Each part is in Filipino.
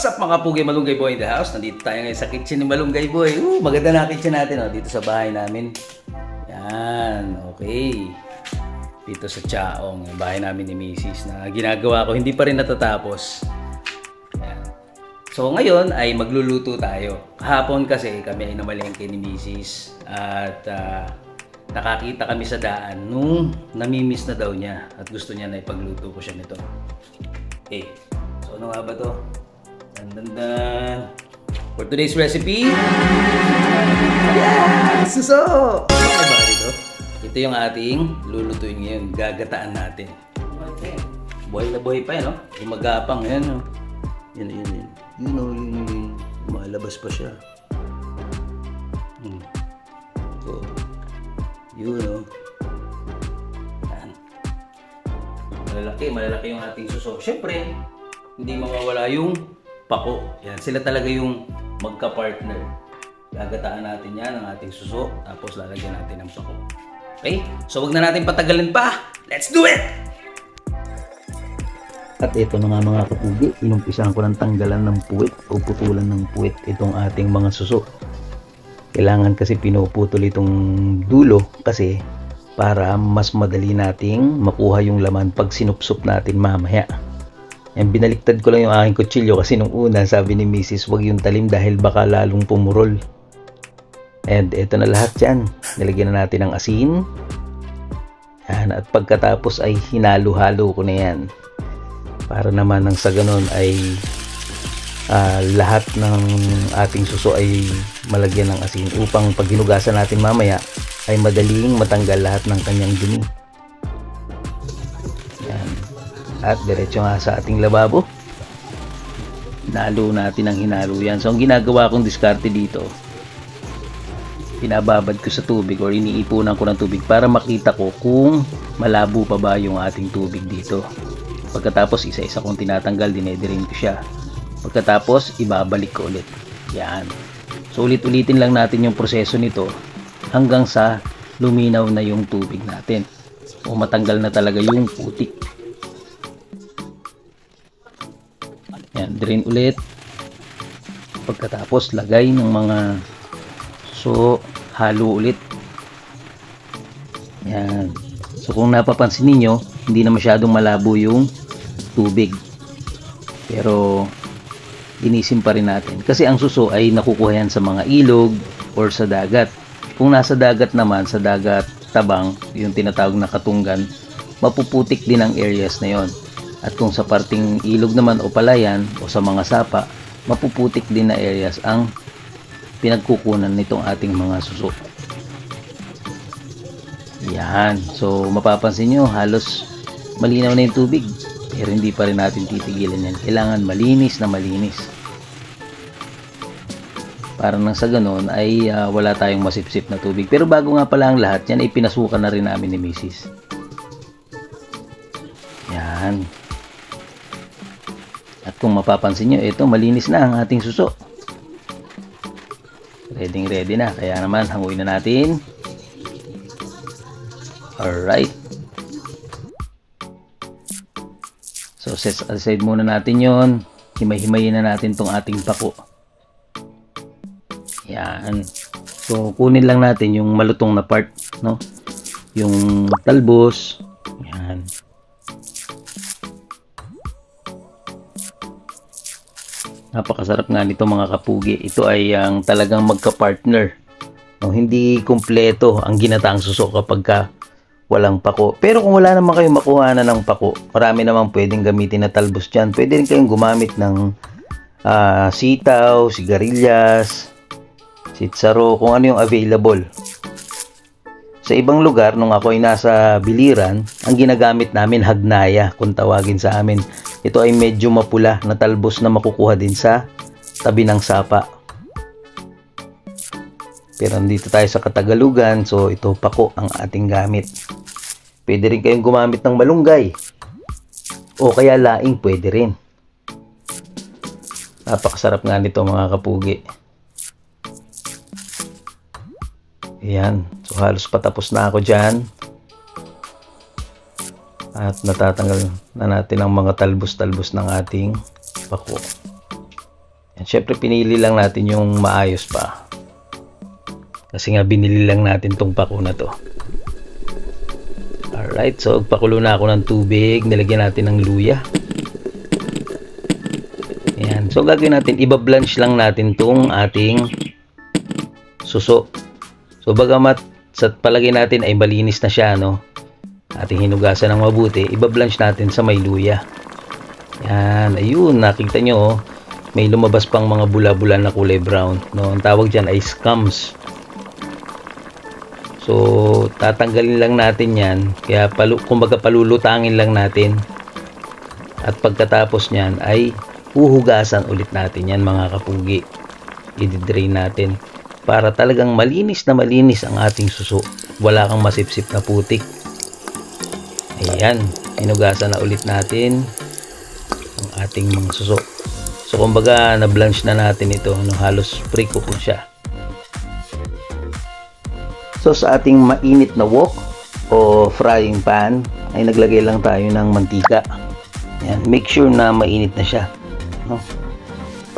What's up mga Pugi Malunggay Boy in the house? Nandito tayo ngayon sa kitchen ni Malunggay Boy. Uh, maganda na kitchen natin oh, dito sa bahay namin. Yan, okay. Dito sa Chaong, yung bahay namin ni Mrs. na ginagawa ko, hindi pa rin natatapos. Yan. So ngayon ay magluluto tayo. Kahapon kasi kami ay namalengke ni Mrs. At ah, nakakita kami sa daan nung namimiss na daw niya at gusto niya na ipagluto ko siya nito. Okay, so ano nga ba to? Dan, dan, dan. For today's recipe, yeah, suso! Ano ba dito? Ito yung ating lulutuin ngayon. Gagataan natin. Buhay na buhay pa yan, no? Yung magapang, yan, no? Yan, yan, yan. Yun, oh, yun, yun, yun. Malabas pa siya. Hmm. So, yun, oh. Yan. Malalaki, malalaki yung ating suso. Siyempre, hindi mawawala yung pako. Yan, sila talaga yung magka-partner. Gagataan natin yan ang ating suso, tapos lalagyan natin ng pako. Okay? So, wag na natin patagalin pa. Let's do it! At ito na nga mga kapugi, inumpisahan ko ng tanggalan ng puwit o putulan ng puwit itong ating mga suso. Kailangan kasi pinuputol itong dulo kasi para mas madali nating makuha yung laman pag sinupsup natin mamaya. Yan, binaliktad ko lang yung aking kutsilyo kasi nung una sabi ni Mrs. wag yung talim dahil baka lalong pumurol. And ito na lahat yan. Nilagyan na natin ng asin. Yan, at pagkatapos ay hinalo-halo ko na yan para naman nang sa ganun ay ah, lahat ng ating suso ay malagyan ng asin upang pag hinugasan natin mamaya ay madaling matanggal lahat ng kanyang dumi. At diretso nga sa ating lababo. Hinalo natin ang hinalo yan. So ang ginagawa kong diskarte dito, pinababad ko sa tubig or iniipunan ko ng tubig para makita ko kung malabo pa ba yung ating tubig dito. Pagkatapos isa-isa kong tinatanggal, dinedirin ko siya. Pagkatapos ibabalik ko ulit. Yan. So ulit-ulitin lang natin yung proseso nito hanggang sa luminaw na yung tubig natin. O matanggal na talaga yung putik. Drain ulit. Pagkatapos lagay ng mga so halo ulit. Yan. So kung napapansin niyo, hindi na masyadong malabo yung tubig. Pero linisin pa rin natin. Kasi ang suso ay nakukuha yan sa mga ilog or sa dagat. Kung nasa dagat naman, sa dagat tabang, yung tinatawag na katunggan, mapuputik din ang areas na yon. At kung sa parting ilog naman o palayan o sa mga sapa, mapuputik din na areas ang pinagkukunan nitong ating mga suso. Yan. So, mapapansin nyo, halos malinaw na yung tubig. Pero hindi pa rin natin titigilan yan. Kailangan malinis na malinis. Para nang sa ganun ay ah, wala tayong masipsip na tubig. Pero bago nga pala ang lahat, yan ay pinasukan na rin namin ni Mrs. kung mapapansin nyo, ito malinis na ang ating suso. Ready ready na. Kaya naman, hanguin na natin. Alright. So, set aside muna natin yon. Himay-himayin na natin tong ating pako. Yan. So, kunin lang natin yung malutong na part, no? Yung talbos. Napakasarap nga nito mga kapugi. Ito ay ang talagang magka-partner. No, hindi kumpleto ang ginataang suso kapag ka walang pako. Pero kung wala naman kayong makuha na ng pako, marami naman pwedeng gamitin na talbos dyan. Pwede rin kayong gumamit ng ah, sitaw, sigarilyas, sitsaro, kung ano yung available. Sa ibang lugar, nung ako ay nasa biliran, ang ginagamit namin hagnaya, kung tawagin sa amin. Ito ay medyo mapula na talbos na makukuha din sa tabi ng sapa. Pero nandito tayo sa Katagalugan, so ito pako ang ating gamit. Pwede rin kayong gumamit ng malunggay. O kaya laing pwede rin. Napakasarap nga nito mga kapugi. Ayan. So halos patapos na ako dyan. At natatanggal na natin ang mga talbos-talbos ng ating pako. Yan, Siyempre pinili lang natin yung maayos pa. Kasi nga binili lang natin tong pako na to. Alright, so pakulo na ako ng tubig. Nilagyan natin ng luya. Ayan. So gagawin natin, iba-blanch lang natin tong ating suso. So bagamat sa palagay natin ay malinis na siya, no? Ating hinugasan ng mabuti, iba-blanch natin sa may luya. Yan, ayun, nakita nyo, oh, may lumabas pang mga bula-bula na kulay brown. No? Ang tawag dyan ay scums. So, tatanggalin lang natin yan. Kaya, palu kumbaga palulutangin lang natin. At pagkatapos niyan ay huhugasan ulit natin yan mga kapugi. I-drain natin. Para talagang malinis na malinis ang ating suso. Wala kang masipsip na putik. Ayan, hinugasan na ulit natin ang ating mga suso. So kumbaga na-blanch na natin ito, no, halos pre-cook na siya. So sa ating mainit na wok o frying pan ay naglagay lang tayo ng mantika. Yan, make sure na mainit na siya, no?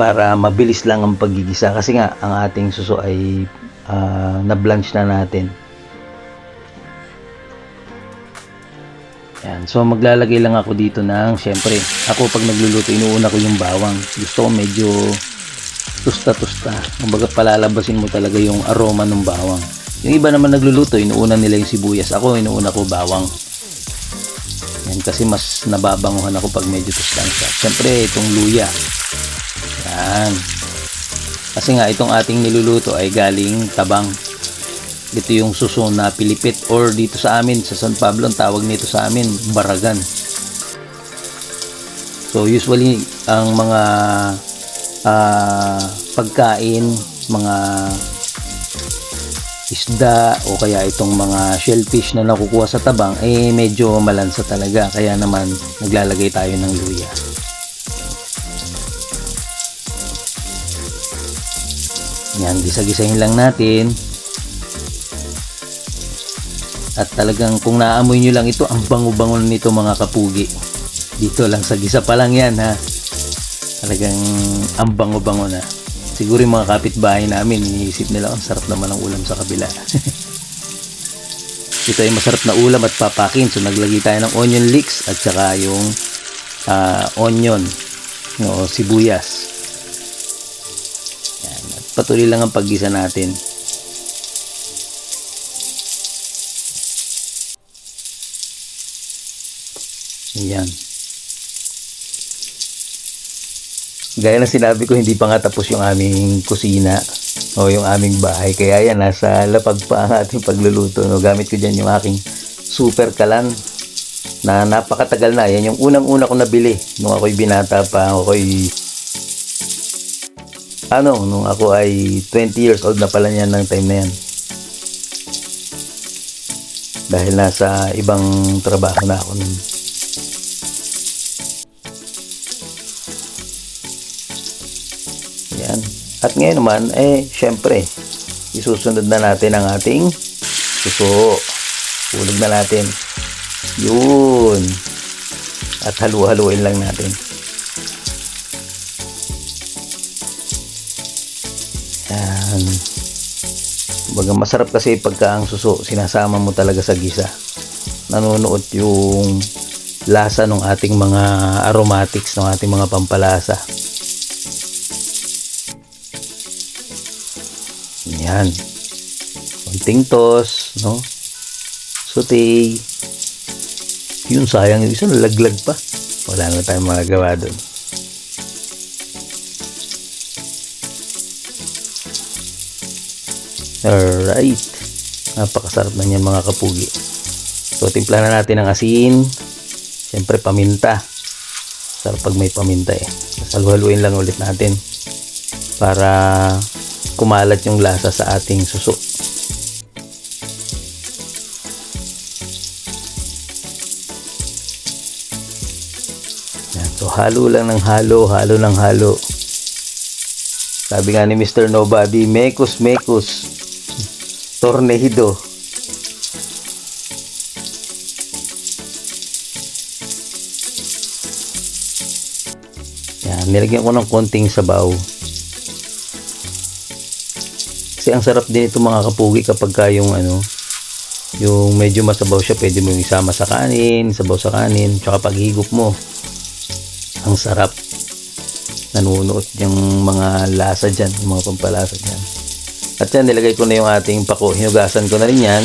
Para mabilis lang ang paggigisa kasi nga ang ating suso ay ah, na-blanch na natin. Yan. So maglalagay lang ako dito ng syempre, ako pag nagluluto inuuna ko yung bawang. Gusto ko medyo tusta-tusta. Kumbaga palalabasin mo talaga yung aroma ng bawang. Yung iba naman nagluluto, inuuna nila yung sibuyas. Ako inuuna ko bawang. Yan kasi mas nababanguhan ako pag medyo tustansya. Syempre itong luya. Yan. Kasi nga itong ating niluluto ay galing tabang. Dito yung suso na pilipit or dito sa amin sa San Pablo ang tawag nito sa amin baragan. So usually ang mga ah, pagkain mga isda o kaya itong mga shellfish na nakukuha sa tabang eh medyo malansa talaga. Kaya naman naglalagay tayo ng luya yan gisa-gisahin lang natin at talagang kung naamoy nyo lang ito, ang bango-bango nito mga kapugi. Dito lang sa gisa pa lang yan ha. Talagang ang bango-bango na. Siguro yung mga kapitbahay namin, iniisip nila, ang sarap naman ng ulam sa kabila. ito ay masarap na ulam at papakin. So naglagay tayo ng onion leeks at saka yung ah, onion no, sibuyas. Patuloy lang ang paggisa natin. Yan. Gaya na sinabi ko, hindi pa nga tapos yung aming kusina o yung aming bahay. Kaya yan, nasa lapag pa ang ating pagluluto. No? Gamit ko dyan yung aking super kalan na napakatagal na. Yan yung unang-una ko nabili nung ako'y binata pa. Ako'y ano, nung ako ay 20 years old na pala niyan ng time na yan. Dahil nasa ibang trabaho na ako nun. Yan. At ngayon naman, eh, syempre, isusunod na natin ang ating suso. Hulog na natin. Yun. At halu-haluin lang natin. Yan. Baga masarap kasi pagka ang suso, sinasama mo talaga sa gisa. Nanunuot yung lasa ng ating mga aromatics, ng ating mga pampalasa. Yan. Konting toss, no? Sauté. Yun, sayang isa, nalaglag pa. Wala na tayong magagawa doon. Alright. Napakasarap na niyan mga kapugi. So, timpla na natin ng asin. Siyempre, paminta. Sarap pag may paminta eh. Tapos halu-haluin lang ulit natin. Para kumalat yung lasa sa ating suso. Yan. So, halo lang ng halo, halo ng halo. Sabi nga ni Mr. Nobody, mekos mekos, tornado. Yan, nilagyan ko ng konting sabaw Kasi ang sarap din ito mga kapugi kapag ka yung ano, yung medyo masabaw siya, pwede mo yung isama sa kanin, sabaw sa kanin, tsaka pag higop mo, ang sarap. Nanunuot yung mga lasa dyan, yung mga pampalasa dyan. At yan, nilagay ko na yung ating pako. Hinugasan ko na rin yan.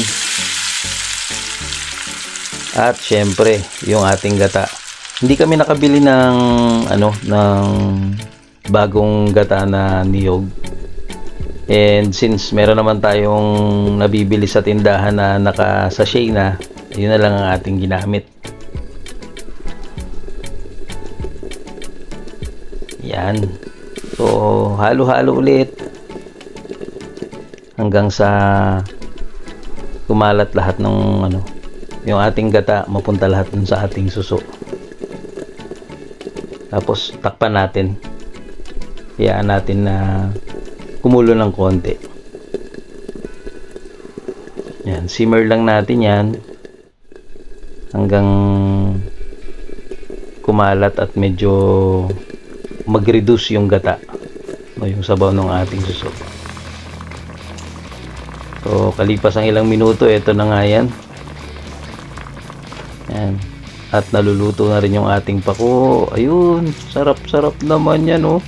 At syempre, yung ating gata. Hindi kami nakabili ng ano, ng bagong gata na niyog. And since meron naman tayong nabibili sa tindahan na naka-sachet na, yun na lang ang ating ginamit. Yan. So, halo-halo ulit hanggang sa kumalat lahat ng ano, yung ating gata mapunta lahat dun sa ating suso. Tapos takpan natin. Hayaan natin na kumulo ng konti. Yan, simmer lang natin yan hanggang kumalat at medyo mag-reduce yung gata o yung sabaw ng ating suso. So, kalipas ang ilang minuto, ito na nga yan. Yan. At naluluto na rin yung ating pako. Ayun, sarap-sarap naman yan, oh.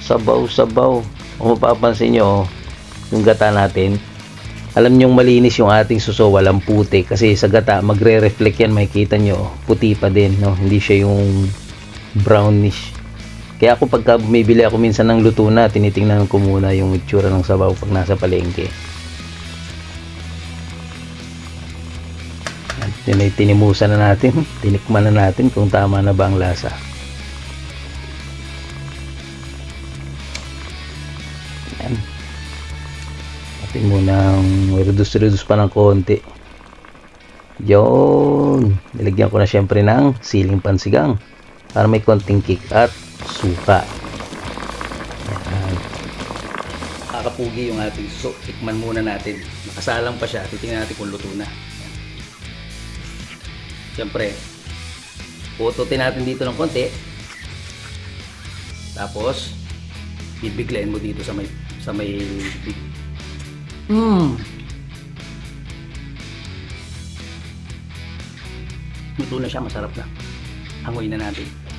Sabaw-sabaw. Kung mapapansin nyo, oh, yung gata natin, alam nyong malinis yung ating suso, walang puti. Kasi sa gata, magre-reflect yan, makikita nyo, oh, puti pa din, no? Hindi siya yung brownish. Kaya ako pagka bumibili ako minsan ng luto na, tinitingnan ko muna yung itsura ng sabaw pag nasa palengke. At yun ay tinimusan na natin, tinikman na natin kung tama na ba ang lasa. Yan. Atin munang reduce-reduce pa ng konti. Yun. Nilagyan ko na syempre ng siling pansigang para may konting kick at suka. Kakapugi yung ating suso. Tikman muna natin. Nakasalang pa siya. Titingnan natin kung luto na. Siyempre, pututin natin dito ng konti. Tapos, bibiglayin mo dito sa may sa may Mm. Luto na siya, masarap na. Hangoy na natin.